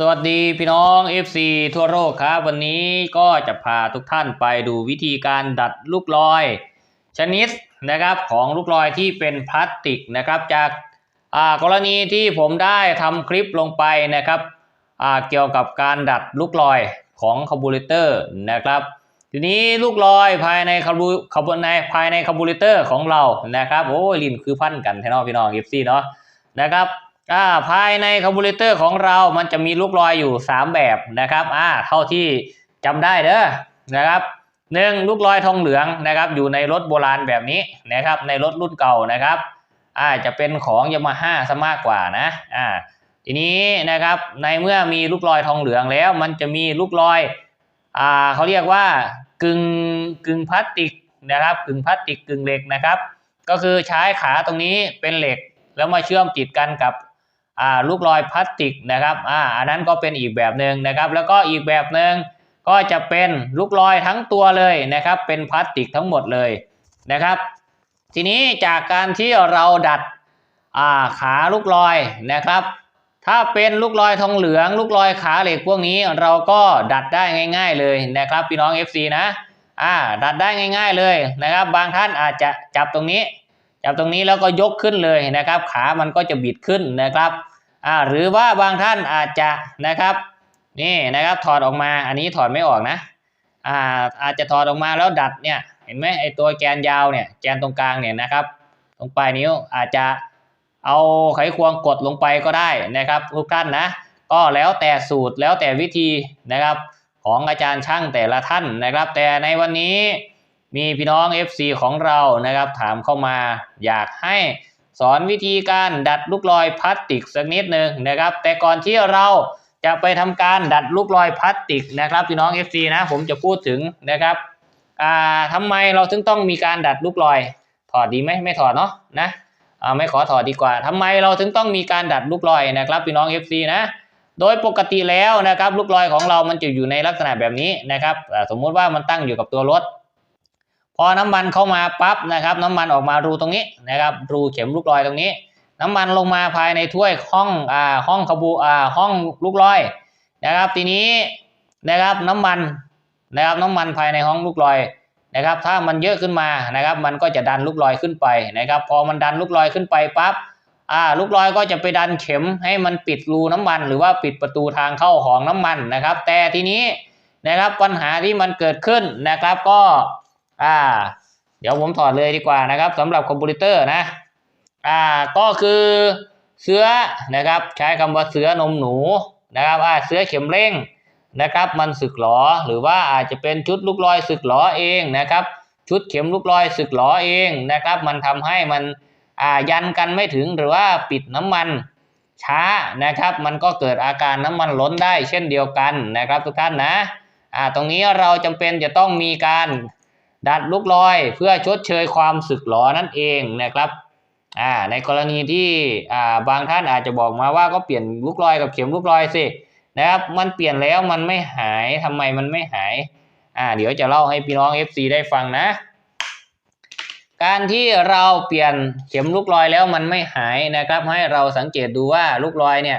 สวัสดีพี่น้อง FC ทั่วโลกครับ วันนี้ก็จะพาทุกท่านไปดูวิธีการดัดลูกลอย ชนิดนะครับของลูกลอยที่เป็นพลาสติกนะครับจากกรณีที่ผมได้ทำคลิปลงไปนะครับเกี่ยวกับการดัดลูกลอยของคาร์บูเรเตอร์นะครับทีนี้ลูกลอยภายในคาร์บูคาร์บูในภายในคาร์บูเรเตอร์ของเรานะครับโอ้ยลินคือพันกันแท้นอพี่น้อง FC เนาะนะครับ อ่าภายในคาร์บูเรเตอร์ของเรามันจะมีลูกลอยอยู่ 3 แบบนะครับอ่าเท่าที่จำได้เด้อนะครับหนึ่งลูกลอยทองเหลืองนะครับอยู่ในรถโบราณแบบนี้นะครับในรถรุ่นเก่านะครับอ่าจะเป็นของยามาฮ่าซะมากกว่านะอ่าทีนี้นะครับในเมื่อมีลูกลอยทองเหลืองแล้ว มันจะมีลูกลอยอ่าเขาเรียกว่ากึ่งกึ่งพลาสติกนะครับกึ่งพลาสติกกึ่งเหล็กนะครับ ก็คือใช้ขาตรงนี้เป็นเหล็กแล้วมาเชื่อมติดกันกับ ลูกลอยพลาสติกนะครับอ่าอันนั้นก็เป็นอีกแบบหนึ่งนะครับ แล้วก็อีกแบบหนึ่งก็จะเป็นลูกลอยทั้งตัวเลยนะครับ เป็นพลาสติกทั้งหมดเลยนะครับ ทีนี้จากการที่เราดัดอ่าขาลูกลอยนะครับ ถ้าเป็นลูกลอยทองเหลือง ลูกลอยขาเหล็กพวกนี้เราก็ดัดได้ง่าย ๆ เลยนะครับ พี่น้อง FC นะอ่าดัดได้ง่าย ๆเลยนะครับ บางท่านอาจจะจับตรงนี้ จับตรงนี้แล้วก็ยกขึ้นเลยนะครับ ขามันก็จะบิดขึ้นนะครับอ่าหรือว่าบางท่านอาจจะนะครับนี่นะครับถอดออกมาอันนี้ถอดไม่ออกนะอ่าอาจจะถอดออกมาแล้วดัดเนี่ยเห็นไหมไอตัวแกนยาวเนี่ยแกนตรงกลางเนี่ยนะครับ ตรงปลายนิ้วอาจจะเอาไขควงกดลงไปก็ได้นะครับทุกท่านนะก็แล้วแต่สูตรแล้วแต่วิธีนะครับ ของอาจารย์ช่างแต่ละท่านนะครับ แต่ในวันนี้ มีพี่น้อง FC ของเรานะครับ ถามเข้ามาอยากให้สอนวิธีการดัดลูกลอยพลาสติกสักนิดหนึ่งนะครับ แต่ก่อนที่เราจะไปทำการดัดลูกลอยพลาสติกนะครับ พี่น้อง FC นะผมจะพูดถึงนะครับอ่าทำไมเราถึงต้องมีการดัดลูกลอย ถอดดีไหมไม่ถอดเนาะนะอ่าไม่ขอถอดดีกว่าทำไมเราถึงต้องมีการดัดลูกลอยนะครับพี่น้อง FC นะโดยปกติแล้วนะครับลูกลอยของเรามันจะอยู่ในลักษณะแบบนี้นะครับสมมุติว่ามันตั้งอยู่กับตัวรถ พอน้ำมันเข้ามาปั๊บนะครับ น้ำมันออกมารูตรงนี้นะครับ รูเข็มลูกลอยตรงนี้ น้ำมันลงมาภายในถ้วยห้องอ่าห้องขบูอ่าห้องลูกลอยนะครับ ทีนี้นะครับน้ำมันนะครับน้ำมันภายในห้องลูกลอยนะครับ ถ้ามันเยอะขึ้นมานะครับ มันก็จะดันลูกลอยขึ้นไปนะครับ พอมันดันลูกลอยขึ้นไปปั๊บอ่าลูกลอยก็จะไปดันเข็มให้มันปิดรูน้ำมัน หรือว่าปิดประตูทางเข้าของน้ำมันนะครับ แต่ทีนี้นะครับปัญหาที่มันเกิดขึ้นนะครับก็ อ่า เดี๋ยวผมถอดเลยดีกว่านะครับสำหรับคอมพิวเตอร์นะอ่าก็คือเสื้อนะครับใช้คำว่าเสื้อนมหนูนะครับอ่าเสื้อเข็มเร่งนะครับมันสึกหรอหรือว่าอาจจะเป็นชุดลูกลอยสึกหรอเองนะครับ ชุดเข็มลูกลอยสึกหรอเองนะครับ มันทำให้มันอ่ายันกันไม่ถึงหรือว่าปิดน้ำมันช้านะครับ มันก็เกิดอาการน้ำมันล้นได้เช่นเดียวกันนะครับ ทุกท่านนะอ่าตรงนี้เราจำเป็นจะต้องมีการ ดัดลูกลอย เพื่อชดเชยความสึกหรอนั่นเองนะครับอ่าในกรณีที่อ่าบางท่านอาจจะบอกมาว่าก็เปลี่ยนลูกลอยกับเข็มลูกลอยสินะครับมันเปลี่ยนแล้วมันไม่หายทำไมมันไม่หายอ่าเดี๋ยวจะเล่าให้พี่น้อง FC ได้ฟังนะ การที่เราเปลี่ยนเข็มลูกลอยแล้วมันไม่หายนะครับ ให้เราสังเกตดูว่าลูกลอยเนี่ย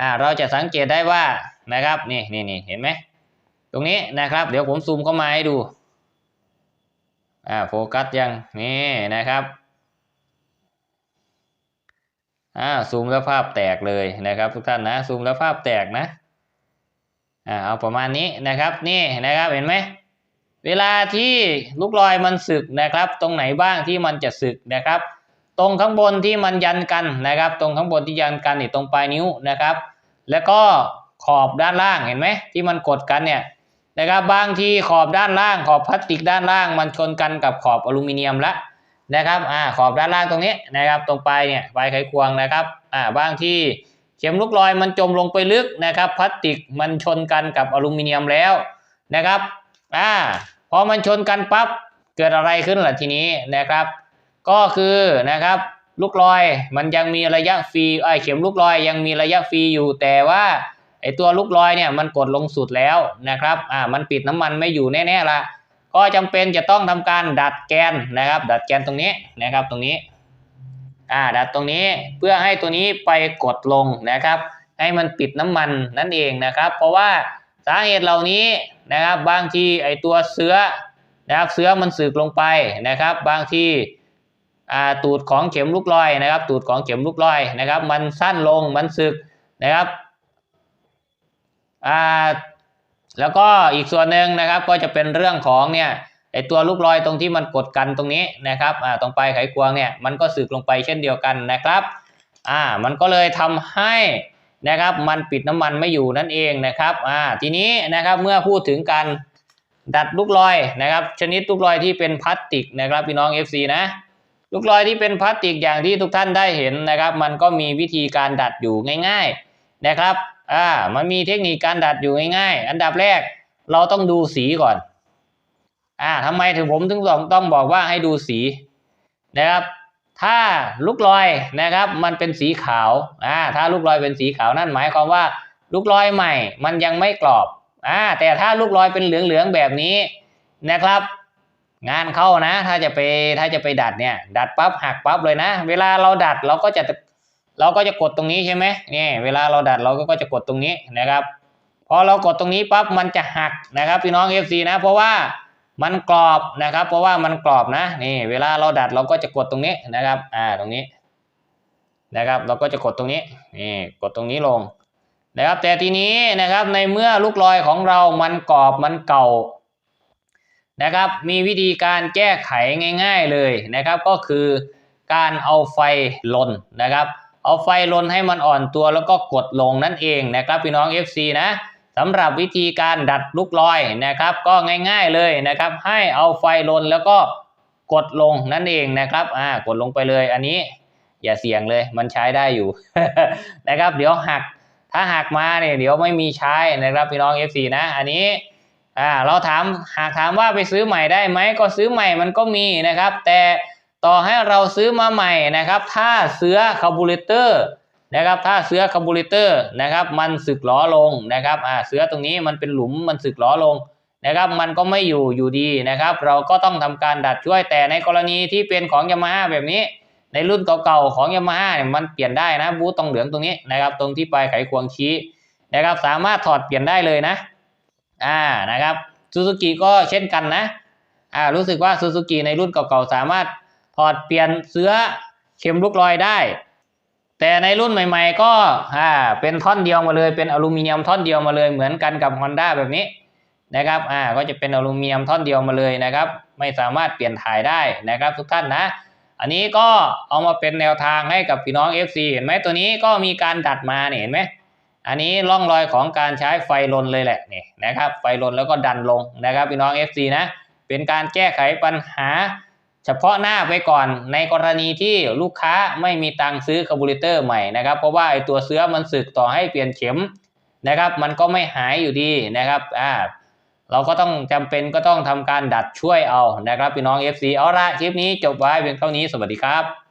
อ่าเราจะสังเกตได้ว่านะครับนี่นี่นี่เห็นไหมตรงนี้นะครับ เดี๋ยวผมซูมเข้ามาให้ดู อ่าโฟกัสยังนี่นะครับอ่าซูมแล้วภาพแตกเลยนะครับทุกท่านนะซูมแล้วภาพแตกนะอ่าเอาประมาณนี้นะครับนี่นะครับเห็นไหมเวลาที่ลูกลอยมันสึกนะครับ ตรงไหนบ้างที่มันจะสึกนะครับ ตรงข้างบนที่มันยันกันนะครับ ตรงข้างบนที่ยันกันนี่ตรงปลายนิ้วนะครับ แล้วก็ขอบด้านล่างเห็นไหมที่มันกดกันเนี่ย นะครับบางทีขอบด้านล่างขอบพลาสติกด้านล่างมันชนกันกับขอบอลูมิเนียมละนะครับอ่าขอบด้านล่างตรงนี้นะครับตรงปลายเนี่ยปลายไขควงนะครับอ่าบางที่เข็มลูกลอยมันจมลงไปลึกนะครับพลาสติกมันชนกันกับอลูมิเนียมแล้วนะครับอ่าพอมันชนกันปั๊บเกิดอะไรขึ้นล่ะทีนี้นะครับ ก็คือนะครับลูกลอยมันยังมีระยะฟรีไอเข็มลูกลอยยังมีระยะฟรีอยู่แต่ว่า ไอตัวลูกลอยเนี่ยมันกดลงสุดแล้วนะครับอ่ามันปิดน้ำมันไม่อยู่แน่ๆละก็จำเป็นจะต้องทำการดัดแกนนะครับ ดัดแกนตรงนี้นะครับตรงนี้อ่าดัดตรงนี้เพื่อให้ตัวนี้ไปกดลงนะครับ ให้มันปิดน้ำมันนั่นเองนะครับ เพราะว่าสาเหตุเหล่านี้นะครับบางทีไอตัวเสื้อนะครับเสื้อมันสึกลงไปนะครับ บางทีอ่าตูดของเข็มลูกลอยนะครับ ตูดของเข็มลูกลอยนะครับ มันสั้นลงมันสึกนะครับ อ่าแล้วก็อีกส่วนหนึ่งนะครับก็จะเป็นเรื่องของเนี่ยไอตัวลูกลอยตรงที่มันกดกันตรงนี้นะครับอ่าตรงปลายไขควงเนี่ยมันก็สึกลงไปเช่นเดียวกันนะครับอ่ามันก็เลยทำให้นะครับมันปิดน้ำมันไม่อยู่นั่นเองนะครับอ่าทีนี้นะครับเมื่อพูดถึงการดัดลูกลอยนะครับ ชนิดลูกลอยที่เป็นพลาสติกนะครับพี่น้อง FC นะลูกลอยที่เป็นพลาสติกอย่างที่ทุกท่านได้เห็นนะครับ มันก็มีวิธีการดัดอยู่ง่าย ๆนะครับ อ่ามันมีเทคนิคการดัดอยู่ง่ายๆ อันดับแรกเราต้องดูสีก่อน อ่าทำไมถึงผมถึงต้องต้องบอกว่าให้ดูสีนะครับ ถ้าลูกลอยนะครับ มันเป็นสีขาวอ่าถ้าลูกลอยเป็นสีขาวนั่นหมายความว่าลูกลอยใหม่ มันยังไม่กรอบอ่าแต่ถ้าลูกลอยเป็นเหลืองๆแบบนี้นะครับ งานเข้านะ ถ้าจะไปถ้าจะไปดัดเนี่ย ดัดปั๊บหักปั๊บเลยนะ เวลาเราดัดเราก็จะ เราก็จะกดตรงนี้ใช่ไหมนี่เวลาเราดัดเราก็จะกดตรงนี้นะครับพอเรากดตรงนี้ปั๊บมันจะหักนะครับพี่น้อง FC นะ เพราะว่ามันกรอบนะครับ เพราะว่ามันกรอบนะนี่เวลาเราดัดเราก็จะกดตรงนี้นะครับอ่าตรงนี้นะครับ เราก็จะกดตรงนี้นี่กดตรงนี้ลงนะครับ แต่ทีนี้นะครับในเมื่อลูกลอยของเรามันกรอบมันเก่านะครับ มีวิธีการแก้ไขง่าย ๆเลยนะครับ ก็คือการเอาไฟลนนะครับ เอาไฟลนให้มันอ่อนตัวแล้วก็กดลงนั่นเองนะครับพี่น้อง FC นะสำหรับวิธีการดัดลูกลอยนะครับ ก็ง่าย ๆเลยนะครับ ให้เอาไฟลนแล้วก็กดลงนั่นเองนะครับอ่ากดลงไปเลยอันนี้อย่าเสี่ยงเลยมันใช้ได้อยู่นะครับ เดี๋ยวหักถ้าหักมาเนี่ยเดี๋ยวไม่มีใช้นะครับพี่น้อง FC นะ อันนี้อ่าเราถามหากถามว่าไปซื้อใหม่ได้ไหมก็ซื้อใหม่มันก็มีนะครับ แต่ ต่อให้เราซื้อมาใหม่นะครับ ถ้าเสื้อคาร์บูเรเตอร์นะครับถ้าเสื้อคาร์บูเรเตอร์นะครับ มันสึกล้อลงนะครับอ่าเสื้อตรงนี้มันเป็นหลุมมันสึกล้อลงนะครับ มันก็ไม่อยู่อยู่ดีนะครับ เราก็ต้องทำการดัดช่วยแต่ในกรณีที่เป็นของยามาฮ่าแบบนี้ ในรุ่นเก่าๆของยามาฮ่าเนี่ยมันเปลี่ยนได้นะบูตตรงเหลืองตรงนี้นะครับ ตรงที่ปลายไขควงชี้นะครับ สามารถถอดเปลี่ยนได้เลยนะ อ่านะครับซูซูกิก็เช่นกันนะอ่ารู้สึกว่าซูซูกิในรุ่นเก่าๆสามารถ ถอดเปลี่ยนเสื้อเข็มลูกลอยได้ แต่ในรุ่นใหม่ ๆ ก็อ่าเป็นท่อนเดียวมาเลย เป็นอลูมิเนียมท่อนเดียวมาเลยเหมือนกันกับ Honda แบบนี้นะครับอ่าก็จะเป็นอลูมิเนียมท่อนเดียวมาเลยนะครับ ไม่สามารถเปลี่ยนถ่ายได้นะครับ ทุกท่านนะ อันนี้ก็เอามาเป็นแนวทางให้กับพี่น้อง FC เห็นไหมตัวนี้ก็มีการดัดมาเนี่ยเห็นไหมอันนี้ร่องรอยของการใช้ไฟลนเลยแหละนี่นะครับ ไฟลนแล้วก็ดันลงนะครับ พี่น้อง FC นะ เป็นการแก้ไขปัญหา เฉพาะหน้าไปก่อนในกรณีที่ลูกค้าไม่มีตังค์ซื้อคาร์บูเรเตอร์ใหม่นะครับ เพราะว่าไอตัวเสื้อมันสึกต่อให้เปลี่ยนเข็มนะครับ มันก็ไม่หายอยู่ดีนะครับอ่าเราก็ต้องจำเป็นก็ต้องทำการดัดช่วยเอานะครับพี่น้อง FC เอาละคลิปนี้จบไว้เพียงเท่านี้สวัสดีครับ